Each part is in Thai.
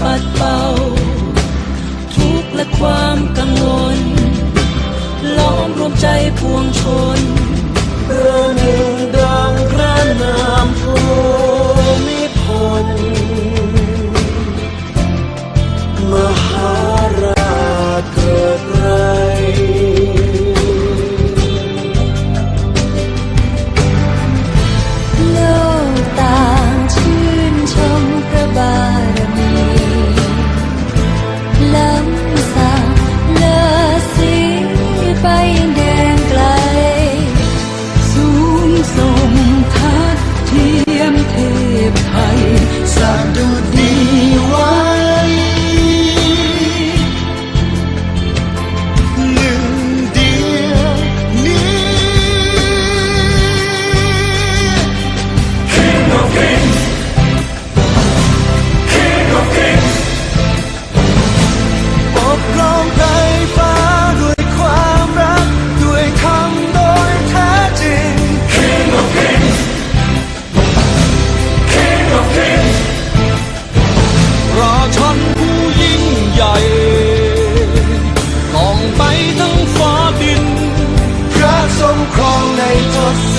ปัดเป่า ทุกข์และความกังวล ล้อมรวมใจพวงชน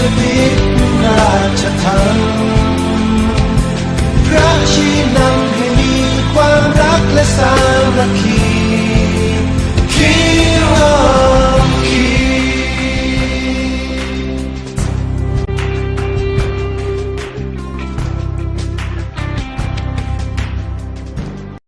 สถิตราชธรรม